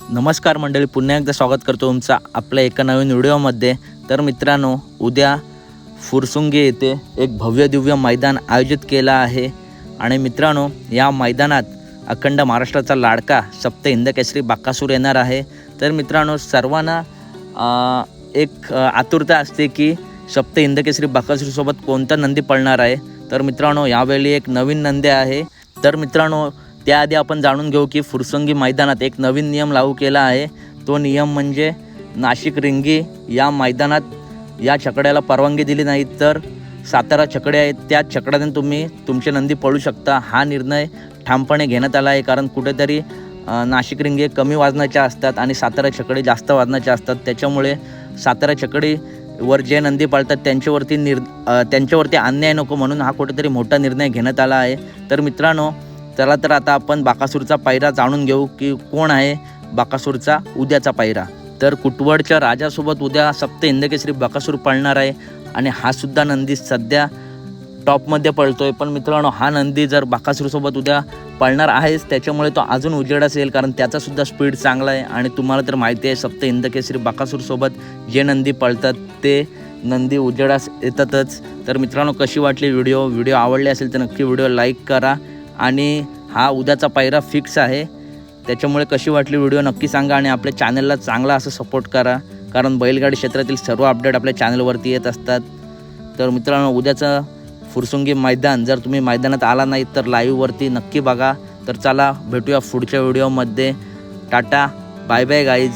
नमस्कार मंडळी पुन्हा एकदा स्वागत करतो तुमचा आपल्या एका नवीन व्हिडिओमध्ये. तर मित्रांनो उद्या फुरसुंगी येथे एक भव्य दिव्य मैदान आयोजित केलं आहे. आणि मित्रांनो या मैदानात अखंड महाराष्ट्राचा लाडका सप्त हिंदकेसरी बाकासूर येणार आहे. तर मित्रांनो सर्वांना एक आतुरता असते की सप्त हिंदकेसरी बाकासूरसोबत कोणता नंदी पळणार आहे. तर मित्रांनो यावेळी एक नवीन नंदी आहे. तर मित्रांनो त्याआधी आपण जाणून घेऊ की फुरसंगी मैदानात एक नवीन नियम लागू केला आहे. तो नियम म्हणजे नाशिक रिंगी या मैदानात या छकड्याला परवानगी दिली नाही तर सातारा छकडे आहेत. त्या छकड्यातून तुम्ही तुमचे नंदी पळू शकता. हा निर्णय ठामपणे घेण्यात आला आहे. कारण कुठेतरी नाशिक रिंगे कमी वाजनाच्या असतात आणि सातारा छकडे जास्त वाजनाच्या असतात. त्याच्यामुळे सातारा छकडीवर जे नंदी पाळतात त्यांच्यावरती निर् त्यांच्यावरती अन्याय नको म्हणून हा कुठेतरी मोठा निर्णय घेण्यात आला आहे. तर मित्रांनो चला तर आता आपण बाकासूरचा पायरा जाणून घेऊ की कोण आहे बाकासूरचा उद्याचा पायरा. तर कुटवडच्या राजासोबत उद्या सप्त इंदकेश्री बाकासूर पळणार आहे आणि हा सुद्धा नंदी सध्या टॉपमध्ये पळतोय. पण मित्रांनो हा नंदी जर बाकासूरसोबत उद्या पळणार आहेच त्याच्यामुळे तो अजून उजेड असेल कारण त्याचा सुद्धा स्पीड चांगला आहे. आणि तुम्हाला तर माहिती आहे सप्त इंदकेसरी बाकासूरसोबत जे नंदी पळतात ते नंदी उजेडास येतातच. तर मित्रांनो कशी वाटली व्हिडिओ? व्हिडिओ आवडली असेल तर नक्की व्हिडिओ लाईक करा. आणि हा उद्याचा पायरा फिक्स आहे. त्याच्यामुळे कशी वाटली व्हिडिओ नक्की सांगा आणि आपल्या चॅनलला चांगला असं सपोर्ट करा. कारण बैलगाडी क्षेत्रातील सर्व अपडेट आपल्या चॅनलवरती येत असतात. तर मित्रांनो उद्याचं फुरसुंगी मैदान जर तुम्ही मैदानात आला नाही तर लाईव्हवरती नक्की बघा. तर चला भेटूया पुढच्या व्हिडिओमध्ये टाटा बाय बाय गाईज